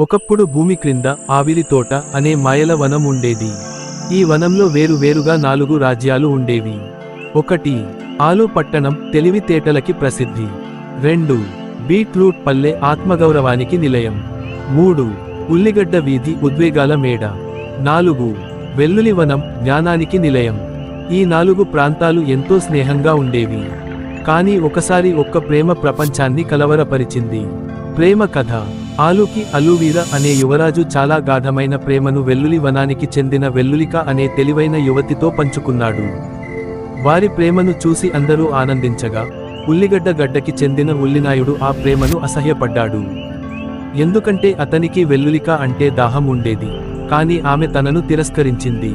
ఒకప్పుడు భూమి క్రింద ఆవిరి తోట అనే మాయల వనం ఉండేది. ఈ వనంలో వేరు వేరుగా నాలుగు రాజ్యాలు ఉండేవి. ఒకటి ఆలు పట్టణం తెలివితేటలకి ప్రసిద్ధి. రెండు బీట్రూట్ పల్లె ఆత్మగౌరవానికి నిలయం. మూడు ఉల్లిగడ్డ వీధి ఉద్వేగాల మేడ. నాలుగు వెల్లులి వనం జ్ఞానానికి నిలయం. ఈ నాలుగు ప్రాంతాలు ఎంతో స్నేహంగా ఉండేవి. కానీ ఒకసారి ఒక్క ప్రేమ ప్రపంచాన్ని కలవరపరిచింది. ప్రేమ కథ. ఆలుకి అలూవీరా అనే యువరాజు చాలా గాఢమైన ప్రేమను వెల్లులి వనానికి చెందిన వెల్లులిక అనే తెలివైన యువతితో పంచుకున్నాడు. వారి ప్రేమను చూసి అందరూ ఆనందించగా ఉల్లిగడ్డ గడ్డకి చెందిన ఉల్లినాయుడు ఆ ప్రేమను అసహ్యపడ్డాడు. ఎందుకంటే అతనికి వెల్లులిక అంటే దాహం ఉండేది కానీ ఆమె తనను తిరస్కరించింది.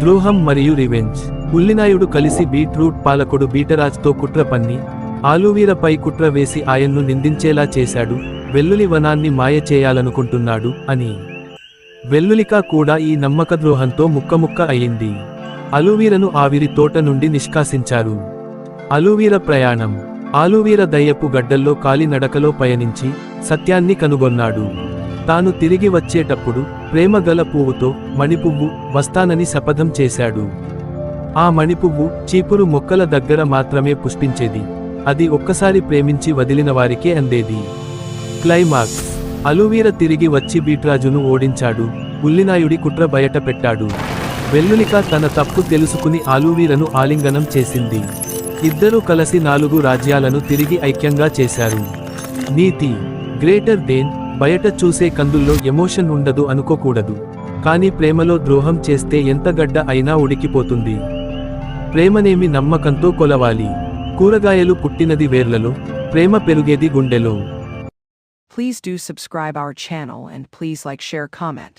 ద్రోహం మరియు రివెంజ్. ఉల్లినాయుడు కలిసి బీట్రూట్ పాలకుడు బీటరాజ్తో కుట్ర పన్ని ఆలువీరపై కుట్ర వేసి ఆయన్ను నిందించేలా చేశాడు. వెల్లులి వనాన్ని మాయ చేయాలనుకుంటున్నాడు అని. వెల్లులిక కూడా ఈ నమ్మక ద్రోహంతో ముక్కముక్క అయింది. అలువీరను ఆవిరి తోట నుండి నిష్కాసించారు. అలువీర ప్రయాణం. ఆలువీర దయ్యపు గడ్డల్లో కాలినడకలో పయనించి సత్యాన్ని కనుగొన్నాడు. తాను తిరిగి వచ్చేటప్పుడు ప్రేమ గల పువ్వుతో మణిపువ్వు వస్తానని శపథం చేశాడు. ఆ మణిపువ్వు చీపురు మొక్కల దగ్గర మాత్రమే పుష్పించేది. అది ఒక్కసారి ప్రేమించి వదిలిన వారికే అందేది. క్లైమాక్స్. అలువీర తిరిగి వచ్చి బీట్రాజును ఓడించాడు. ఉల్లినాయుడి కుట్ర బయట పెట్టాడు. వెల్లులిక తన తప్పు తెలుసుకుని ఆలువీరను ఆలింగనం చేసింది. ఇద్దరూ కలిసి నాలుగు రాజ్యాలను తిరిగి ఐక్యంగా చేశారు. నీతి. గ్రేటర్ దేన్ బయట చూసే కందుల్లో ఎమోషన్ ఉండదు అనుకోకూడదు. కానీ ప్రేమలో ద్రోహం చేస్తే ఎంత గడ్డ అయినా ఉడికిపోతుంది. ప్రేమనేమి నమ్మకంతో కొలవాలి. కూరగాయలు పుట్టినది వేర్లలో ప్రేమ పెరుగేది గుండెలో Please do subscribe our channel and please like share comment.